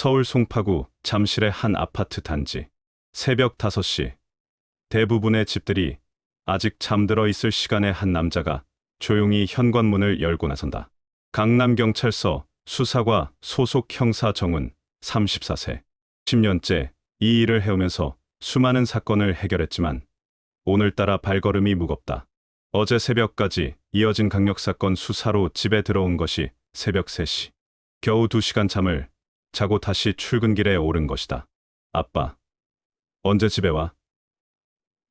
서울 송파구 잠실의 한 아파트 단지. 새벽 5시. 대부분의 집들이 아직 잠들어 있을 시간에 한 남자가 조용히 현관문을 열고 나선다. 강남경찰서 수사과 소속 형사 정은 34세. 10년째 이 일을 해오면서 수많은 사건을 해결했지만 오늘따라 발걸음이 무겁다. 어제 새벽까지 이어진 강력사건 수사로 집에 들어온 것이 새벽 3시. 겨우 2시간 잠을 자고 다시 출근길에 오른 것이다. 아빠, 언제 집에 와?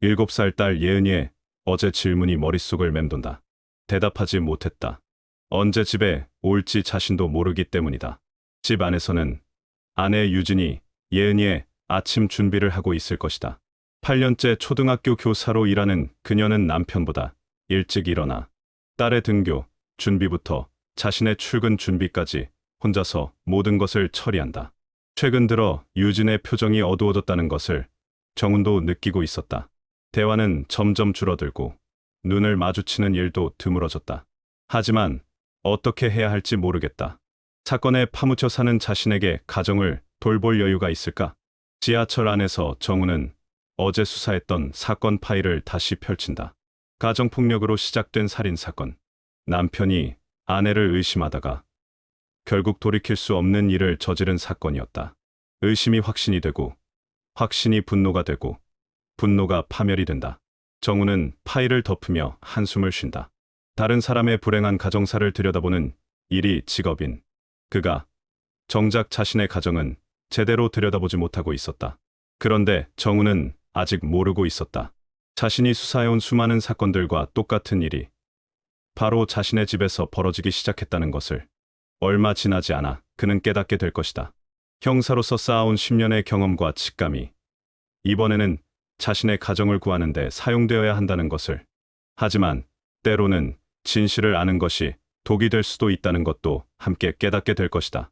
7살 딸 예은이의 어제 질문이 머릿속을 맴돈다. 대답하지 못했다. 언제 집에 올지 자신도 모르기 때문이다. 집 안에서는 아내 유진이 예은이의 아침 준비를 하고 있을 것이다. 8년째 초등학교 교사로 일하는 그녀는 남편보다 일찍 일어나 딸의 등교, 준비부터 자신의 출근 준비까지 혼자서 모든 것을 처리한다. 최근 들어 유진의 표정이 어두워졌다는 것을 정훈도 느끼고 있었다. 대화는 점점 줄어들고 눈을 마주치는 일도 드물어졌다. 하지만 어떻게 해야 할지 모르겠다. 사건에 파묻혀 사는 자신에게 가정을 돌볼 여유가 있을까? 지하철 안에서 정우는 어제 수사했던 사건 파일을 다시 펼친다. 가정폭력으로 시작된 살인사건. 남편이 아내를 의심하다가 결국 돌이킬 수 없는 일을 저지른 사건이었다. 의심이 확신이 되고 확신이 분노가 되고 분노가 파멸이 된다. 정우는 파일을 덮으며 한숨을 쉰다. 다른 사람의 불행한 가정사를 들여다보는 일이 직업인 그가 정작 자신의 가정은 제대로 들여다보지 못하고 있었다. 그런데 정우는 아직 모르고 있었다. 자신이 수사해온 수많은 사건들과 똑같은 일이 바로 자신의 집에서 벌어지기 시작했다는 것을 얼마 지나지 않아 그는 깨닫게 될 것이다. 형사로서 쌓아온 10년의 경험과 직감이 이번에는 자신의 가정을 구하는 데 사용되어야 한다는 것을 하지만 때로는 진실을 아는 것이 독이 될 수도 있다는 것도 함께 깨닫게 될 것이다.